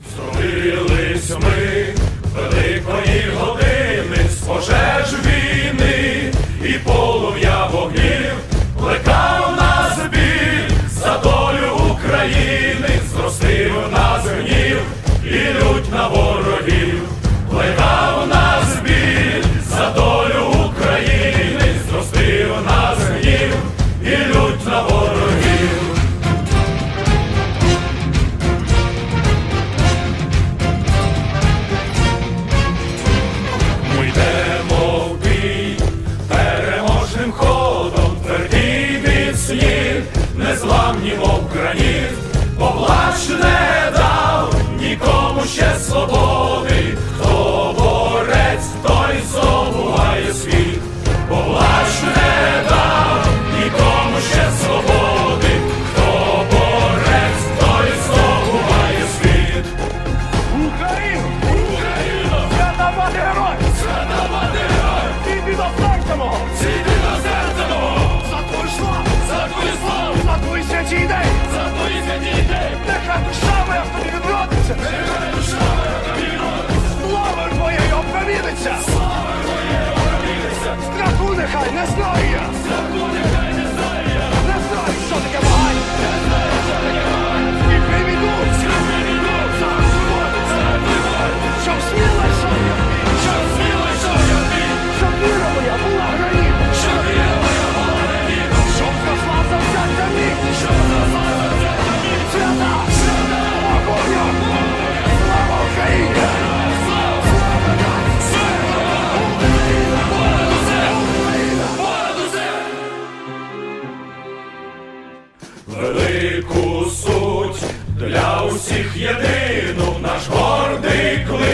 So не зламні, мов граніт, поплач не дав нікому ще свободи. не знає. велику суть для усіх єдину наш гордий клик.